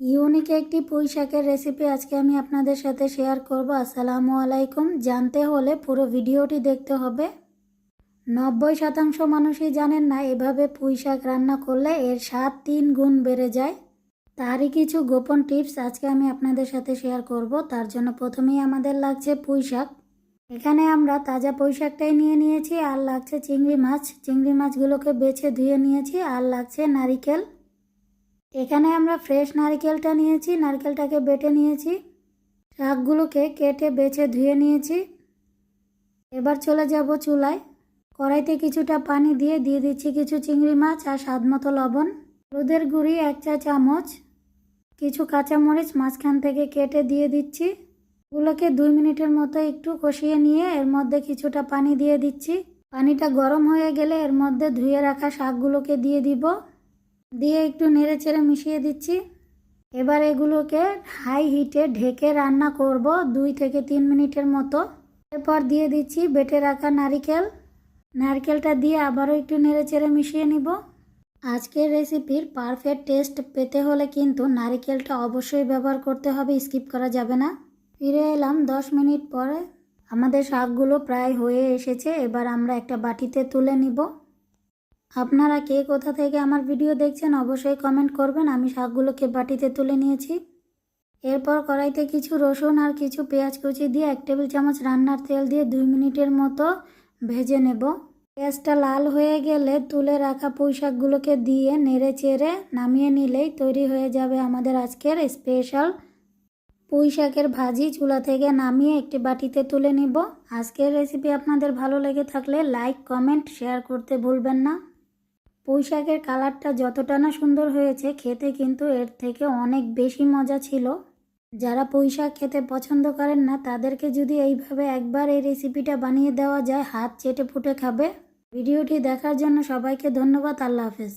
Unique একটি পুঁই শাকের রেসিপি আজকে আমি আপনাদের সাথে শেয়ার করব। আসসালামু আলাইকুম। জানতে হলে পুরো ভিডিওটি দেখতে হবে। নব্বই শতাংশ মানুষই জানেন না এভাবে পুঁই শাক রান্না করলে এর স্বাদ তিন গুণ বেড়ে যায়। তারই কিছু গোপন টিপস আজকে আমি আপনাদের সাথে শেয়ার করব। তার জন্য প্রথমেই আমাদের লাগছে পুঁই শাক এখানে আমরা তাজা পুঁই শাকটাই নিয়ে নিয়েছি। আর লাগছে চিংড়ি মাছ। চিংড়ি মাছগুলোকে বেছে ধুয়ে নিয়েছি। আর লাগছে নারিকেল। এখানে আমরা ফ্রেশ নারকেলটা নিয়েছি, নারকেলটাকে বেটে নিয়েছি। শাকগুলোকে কেটে বেছে ধুয়ে নিয়েছি। এবার চলে যাব চুলায়। কড়াইতে কিছুটা পানি দিয়ে দিয়ে দিচ্ছি কিছু চিংড়ি মাছ আর স্বাদ মতো লবণ, হলুদের গুঁড়ি এক চা চামচ, কিছু কাঁচামরিচ মাঝখান থেকে কেটে দিয়ে দিচ্ছি। এগুলোকে দুই মিনিটের মতো একটু কষিয়ে নিয়ে এর মধ্যে কিছুটা পানি দিয়ে দিচ্ছি। পানিটা গরম হয়ে গেলে এর মধ্যে ধুয়ে রাখা শাকগুলোকে দিয়ে দিব। দিয়ে একটু নেড়ে চেড়ে মিশিয়ে দিচ্ছি। এবার এগুলোকে হাই হিটে ঢেকে রান্না করব দুই থেকে তিন মিনিটের মতো। এরপর দিয়ে দিচ্ছি বেটে রাখা নারিকেল। নারকেলটা দিয়ে আবারও একটু নেড়ে চেড়ে মিশিয়ে নিব। আজকের রেসিপির পারফেক্ট টেস্ট পেতে হলে কিন্তু নারিকেলটা অবশ্যই ব্যবহার করতে হবে, স্কিপ করা যাবে না। ফিরে এলাম দশ মিনিট পরে। আমাদের শাকগুলো প্রায় হয়ে এসেছে, এবার আমরা একটা বাটিতে তুলে নিব। আপনারা কে কোথা থেকে আমার ভিডিও দেখছেন অবশ্যই কমেন্ট করবেন, আমি শাকগুলোকে বাটিতে তুলে নিয়েছি। এরপর কড়াইতে কিছু রসুন আর কিছু পেঁয়াজ কুচি দিয়ে এক টেবিল চামচ রান্নার তেল দিয়ে দুই মিনিটের মতো ভেজে নেব। পেঁয়াজটা লাল হয়ে গেলে তুলে রাখা পুঁই শাকগুলোকে দিয়ে নেড়ে চেড়ে নামিয়ে নিলেই তৈরি হয়ে যাবে আমাদের আজকের স্পেশাল পুঁই শাকের ভাজি। চুলা থেকে নামিয়ে একটি বাটিতে তুলে নিব। আজকের রেসিপি আপনাদের ভালো লেগে থাকলে লাইক, কমেন্ট, শেয়ার করতে ভুলবেন না। পুঁই শাকের কালারটা যতটা না সুন্দর হয়েছে, খেতে কিন্তু এর থেকে অনেক বেশি মজা ছিল। যারা পুঁই শাক খেতে পছন্দ করেন না, তাদেরকে যদি এইভাবে একবার এই রেসিপিটা বানিয়ে দেওয়া যায়, হাত চেটে ফুটে খাবে। ভিডিওটি দেখার জন্য সবাইকে ধন্যবাদ, আল্লাহ হাফেজ।